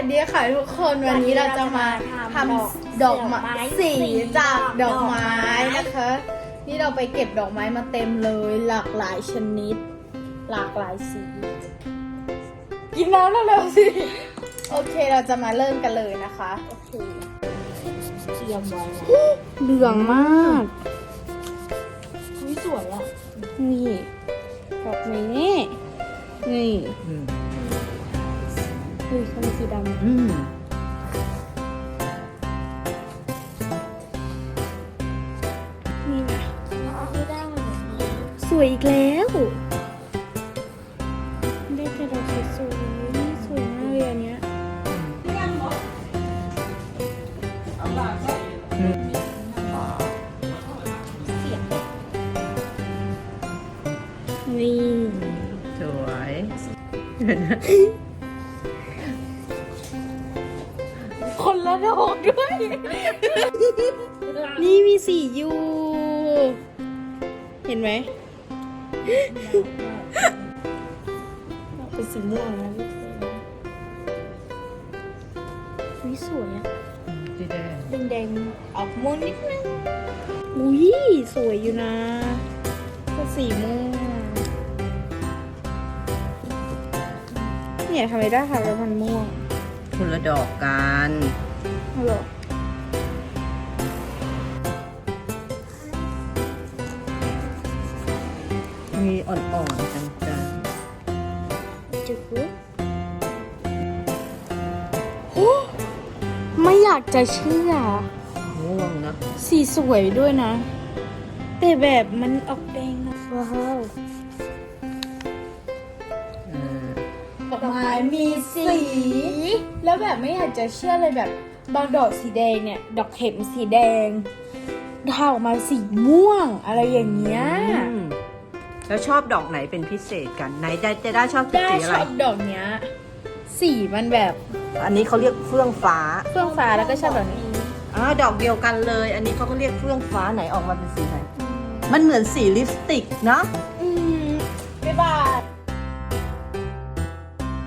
สดีค่ะทุกคนวันนี้เราจะมาทำดอกไม้สีจากดอกไม้นะคะ นี่เราไปเก็บดอกไม้มาเต็มเลยหลากหลายชนิด หลากหลายสี กินน้ำแล้วเร็วๆสิ โอเคเราจะมาเริ่มกันเลยนะคะโอเคเตรียมไว้นะเหลืองมากอุ้ยสวยอะนี่ดอกนี้นี่ อืมอุ้ยเขามีสีดำอืมนี่นะไม่ได้เหมือนนี้สวยอีกแล้ว ได้แต่ดอกสวยๆนี่สวยมากเลยอันเนี้ยอืมเสียงนี่ สวย คนละดอกด้วย นี่มีสีอยู่เห็นไหมเป็นสีม่วงนะวิสวยอะสีแดงแดงๆออกม่วงนิดนึง อุ้ยสวยอยู่นะก็สีม่วงเนี่ยทำไมได้ค่ะแล้วมันม่วง คนละดอกกันเอาเหรอมีอ่อนๆจางจุดโอ้ไม่อยากจะเชื่อๆม่วงนะ สีสวยด้วยนะ แต่แบบมันออกแดงนะว้าว อกไม้มีสี แล้วแบบไม่อยากจะเชื่อเลยแบบ บางดอกสีแดงเนี่ย ดอกเข็มสีแดงดาวออกมาสีม่วงอะไรอย่างเงี้ยอืมแล้วชอบดอกไหนเป็นพิเศษกันไหนจะจะได้ชอบสีได้อะชไร อบดอกเนี้ย สีมันแบบอันนี้เขาเรียกเฟื่องฟ้าเฟื่องฟ้าแล้วก็ชอบแบบนี้อ๋อดอกเดียวกันเลย อันนี้เขาก็เรียกเฟื่องฟ้าไหนออกมาเป็นสีไหน มันเหมือนสีลิปสติกเนาะอืมบ๊ายบาย